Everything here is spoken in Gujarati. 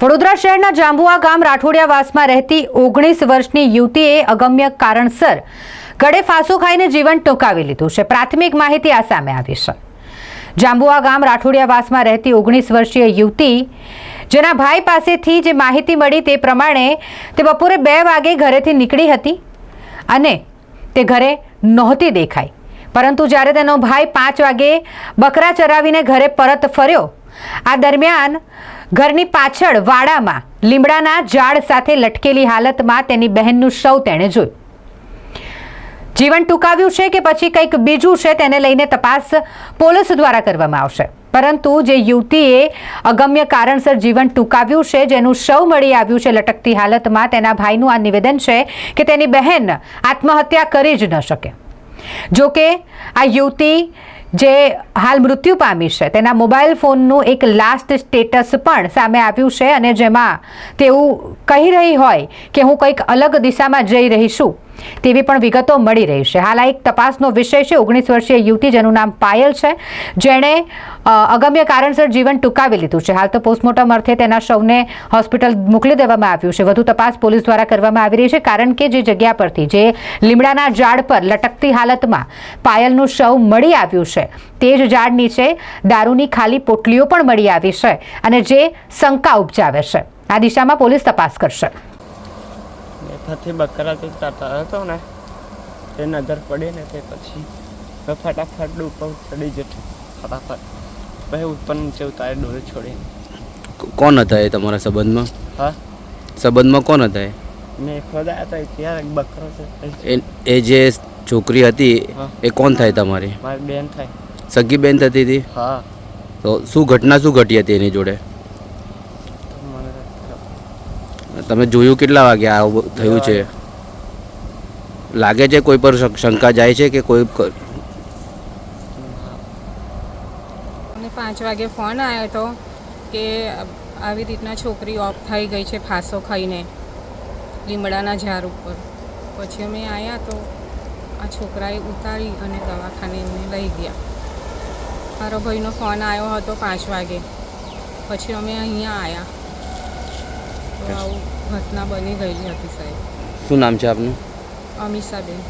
વડોદરા શહેરના જાંબુઆ ગામ રાઠોડિયાવાસમાં રહેતી ઓગણીસ વર્ષની યુવતીએ અગમ્ય કારણસર ગળે ફાંસો ખાઈને જીવન ટૂંકાવી લીધું છે. પ્રાથમિક માહિતી આ સામે આવી છે. જાંબુઆ ગામ રાઠોડિયાવાસમાં રહેતી ઓગણીસ વર્ષીય યુવતી, જેના ભાઈ પાસેથી જે માહિતી મળી તે પ્રમાણે તે બપોરે બે વાગે ઘરેથી નીકળી હતી અને તે ઘરે નહોતી દેખાઈ. પરંતુ જ્યારે તેનો ભાઈ પાંચ વાગે બકરા ચરાવીને ઘરે પરત ફર્યો, આ દરમિયાન ઘરની પાછળ વાડામાં લીમડાના ઝાડ સાથે લટકેલી હાલતમાં તેની બહેનનું શવ તેણે જોયું. જીવન ટૂંકાવ્યું છે કે પછી કંઈક બીજું છે તેને લઈને તપાસ પોલીસ દ્વારા કરવામાં આવશે. પરંતુ જે યુવતીએ અગમ્ય કારણસર જીવન ટૂંકાવ્યું છે, જેનું શવ મળી આવ્યું છે લટકતી હાલતમાં, તેના ભાઈનું આ નિવેદન છે કે તેની બહેન આત્મહત્યા કરી જ ન શકે. જોકે આ યુવતી જે હાલ મૃત્યુ પામી છે. તેના મોબાઈલ ફોનનું એક લાસ્ટ સ્ટેટસ પણ સામે આવ્યું છે અને જેમાં તેવું કહી રહી હોય કે હું કંઈક અલગ દિશામાં જઈ રહી છું. તેવી પણ વિગતો મળી રહી છે. હાલ આ એક તપાસનો વિષય છે. ઓગણીસ વર્ષીય યુવતી જેનું નામ પાયલ છે. જેણે અગમ્ય કારણસર જીવન ટૂંકાવી લીધું છે. હાલ તો પોસ્ટમોર્ટમ અર્થે તેના શવને હોસ્પિટલ મોકલી દેવામાં આવ્યું છે. વધુ તપાસ પોલીસ દ્વારા કરવામાં આવી રહી છે. કારણ કે જે જગ્યા પરથી, જે લીમડાના ઝાડ પર લટકતી હાલતમાં પાયલનું શવ મળી આવ્યું છે, તે જ ઝાડ નીચે દારૂની ખાલી પોટલીઓ પણ મળી આવી છે અને જે શંકા ઉપજાવે છે. આ દિશામાં પોલીસ તપાસ કરશે. બેઠાથી બકરા ચૂકતા હતો. ને તે નજર પડી ને તે પછી ફટાફટ ઉપર ચડી જતો. ફટાફટ પછી ઉપર નીચે ઉતારે ડોરી છોડી કોણ હતા એ તમારા સંબંધમાં? હા? સંબંધમાં કોણ હતા એ? મેં ખોદાયા હતા ત્યાં એક બકરો છે. એ એ જે છોકરી હતી એ કોણ થાય તમારી? મારી બેન થાય. સગી બેન થતી હતી? હા. તો શું ઘટના શું ઘટી હતી એની જોડે તો મને ખબર. તમે જોયું કેટલા વાગે આવું થયું છે? લાગે છે કોઈ પર શંક- જાય છે કે કોઈ મને પાંચ વાગે ફોન આવ્યો હતો કે આવી રીતના છોકરી ઓફ થઈ ગઈ છે ફાંસો ખાઈને લીમડાના ઝાડ ઉપર. પછી અમે આવ્યા તો આ છોકરાએ ઉતારી અને દવાખાને એમને લઈ ગયા. મારો ભાઈનો ફોન આવ્યો હતો પાંચ વાગે. પછી અમે અહીંયા આવ્યા તો આવું ઘટના બની ગયેલી હતી સાહેબ. શું નામ છે આપનું? અમીષાબેન.